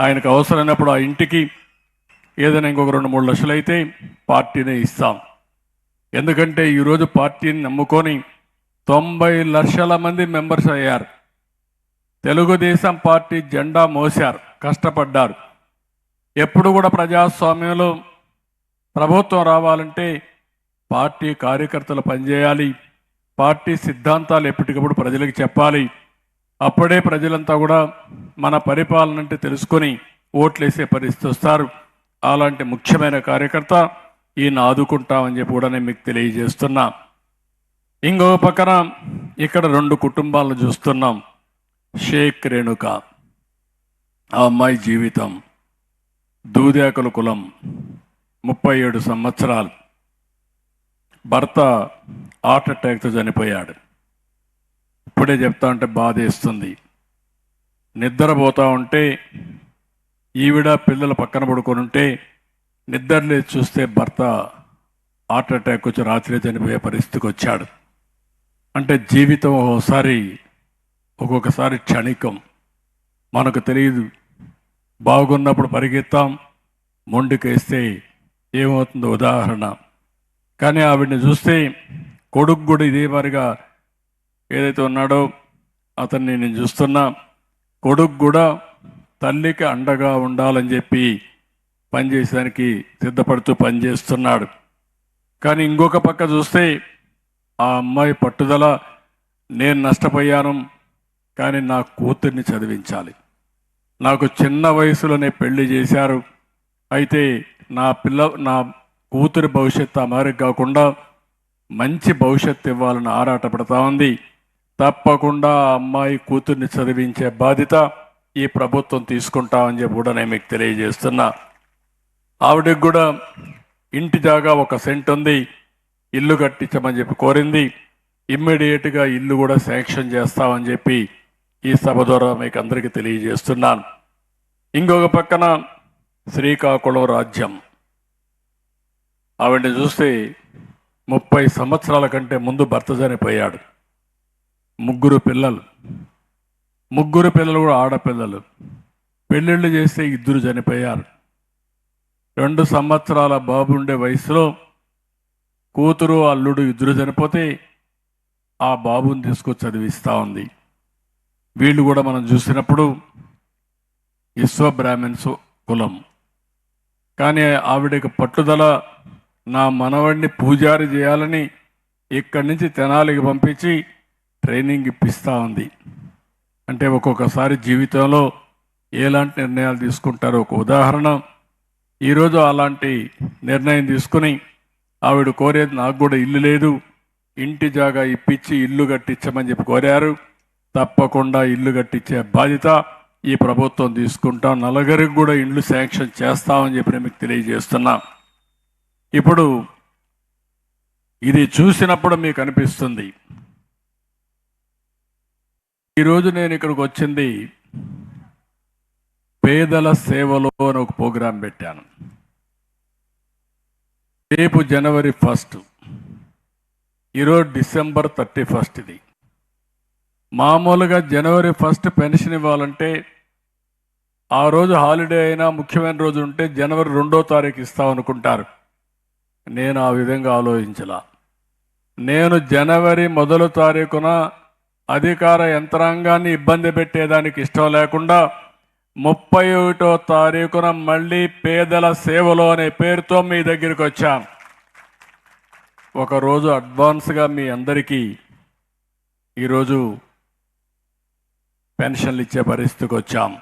ఆయనకు అవసరమైనప్పుడు ఆ ఇంటికి ఏదైనా ఇంకొక రెండు మూడు లక్షలు అయితే పార్టీనే ఇస్తాం. ఎందుకంటే ఈరోజు పార్టీని నమ్ముకొని తొంభై లక్షల మంది మెంబర్స్ అయ్యారు. తెలుగుదేశం పార్టీ జెండా మోశారు కష్టపడ్డారు. ఎప్పుడు కూడా ప్రజాస్వామ్యంలో ప్రభుత్వం రావాలంటే పార్టీ కార్యకర్తలు పనిచేయాలి పార్టీ సిద్ధాంతాలు ఎప్పటికప్పుడు ప్రజలకు చెప్పాలి. అప్పుడే ప్రజలంతా కూడా మన పరిపాలన అంటే తెలుసుకొని ఓట్లేసే పరిస్థితి వస్తారు. అలాంటి ముఖ్యమైన కార్యకర్త ఈయన ఆదుకుంటామని చెప్పి కూడా నేను మీకు తెలియజేస్తున్నా. ఇంకో పక్కన ఇక్కడ రెండు కుటుంబాలను చూస్తున్నాం. షేక్ రేణుక ఆ అమ్మాయి జీవితం దూదేకల కులం ముప్పై ఏడు సంవత్సరాలు. భర్త హార్ట్ అటాక్తో చనిపోయాడు. ఇప్పుడే చెప్తా ఉంటే బాధేస్తుంది. నిద్రపోతా ఉంటే ఈవిడ పిల్లలు పక్కన పడుకొని ఉంటే నిద్రలేసి చూస్తే భర్త హార్ట్ అటాక్ వచ్చి రాత్రి చనిపోయే పరిస్థితికి వచ్చాడు. అంటే జీవితం ఒకసారి ఒక్కొక్కసారి క్షణికం. మనకు తెలియదు. బాగున్నప్పుడు పరిగెత్తాం మొండికేస్తే ఏమవుతుందో ఉదాహరణ. కానీ ఆవిడ్ని చూస్తే కొడుకు కూడా ఇదే మాదిరిగా ఏదైతే ఉన్నాడో అతన్ని నేను చూస్తున్నా. కొడుకు కూడా తల్లికి అండగా ఉండాలని చెప్పి పనిచేసేదానికి సిద్ధపడుతూ పనిచేస్తున్నాడు. కానీ ఇంకొక పక్క చూస్తే ఆ అమ్మాయి పట్టుదల నేను నష్టపోయాను కానీ నా కూతుర్ని చదివించాలి. నాకు చిన్న వయసులోనే పెళ్ళి చేశారు. అయితే నా పిల్ల నా కూతురి భవిష్యత్తు ఆ కాకుండా మంచి భవిష్యత్తు ఇవ్వాలని ఆరాటపడతా ఉంది. తప్పకుండా అమ్మాయి కూతుర్ని చదివించే బాధ్యత ఈ ప్రభుత్వం తీసుకుంటామని చెప్పి కూడా నేను మీకు తెలియజేస్తున్నా. ఆవిడకి కూడా ఇంటి జాగా ఒక సెంట్ ఉంది ఇల్లు కట్టించమని చెప్పి కోరింది. ఇమ్మీడియట్గా ఇల్లు కూడా శాంక్షన్ చేస్తామని చెప్పి ఈ సభ ద్వారా మీకు అందరికీ తెలియజేస్తున్నాను. ఇంకొక పక్కన శ్రీకాకుళం రాజ్యం. ఆవిడని చూస్తే ముప్పై సంవత్సరాల కంటే ముందు భర్త చనిపోయాడు. ముగ్గురు పిల్లలు. ముగ్గురు పిల్లలు కూడా ఆడపిల్లలు. పెళ్ళిళ్ళు చేస్తే ఇద్దరు చనిపోయారు. రెండు సంవత్సరాల బాబు ఉండే వయసులో కూతురు అల్లుడు ఇద్దరు చనిపోతే ఆ బాబుని తీసుకొచ్చి చదివిస్తూ ఉంది. వీళ్ళు కూడా మనం చూసినప్పుడు ఇస్వ బ్రాహ్మణ్స్ కులం. కానీ ఆవిడకి పట్టుదల నా మనవడిని పూజారి చేయాలని ఇక్కడి నుంచి తెనాలికి పంపించి ట్రైనింగ్ ఇప్పిస్తూ ఉంది. అంటే ఒక్కొక్కసారి జీవితంలో ఎలాంటి నిర్ణయాలు తీసుకుంటారో ఒక ఉదాహరణ. ఈరోజు అలాంటి నిర్ణయం తీసుకుని ఆవిడ కోరేది నాకు కూడా ఇల్లు లేదు. ఇంటి జాగా ఇప్పించి ఇల్లు కట్టించమని చెప్పి కోరారు. తప్పకుండా ఇల్లు కట్టించే బాధ్యత ఈ ప్రభుత్వం తీసుకుంటాం నలుగురికి కూడా ఇండ్లు శాంక్షన్ చేస్తామని చెప్పి నేను మీకు తెలియజేస్తున్నా. ఇప్పుడు ఇది చూసినప్పుడు మీకు అనిపిస్తుంది ఈరోజు నేను ఇక్కడికి వచ్చింది పేదల సేవలో అని ఒక ప్రోగ్రాం పెట్టాను. రేపు జనవరి ఫస్ట్ ఈరోజు డిసెంబర్ థర్టీ ఫస్ట్ ఇది. మామూలుగా జనవరి ఫస్ట్ పెన్షన్ ఇవ్వాలంటే ఆ రోజు హాలిడే అయినా ముఖ్యమైన రోజు ఉంటే జనవరి రెండో తారీఖు ఇస్తామనుకుంటారు నేను ఆ విధంగా ఆలోచించలా. నేను జనవరి మొదలు తారీఖున అధికార యంత్రాంగాన్ని ఇబ్బంది పెట్టేదానికి ఇష్టం లేకుండా ముప్పై ఒకటో తారీఖున మళ్ళీ పేదల సేవలో అనే పేరుతో మీ దగ్గరికి వచ్చాం. ఒకరోజు అడ్వాన్స్గా మీ అందరికీ ఈరోజు పెన్షన్లు ఇచ్చే పరిస్థితికి వచ్చాం.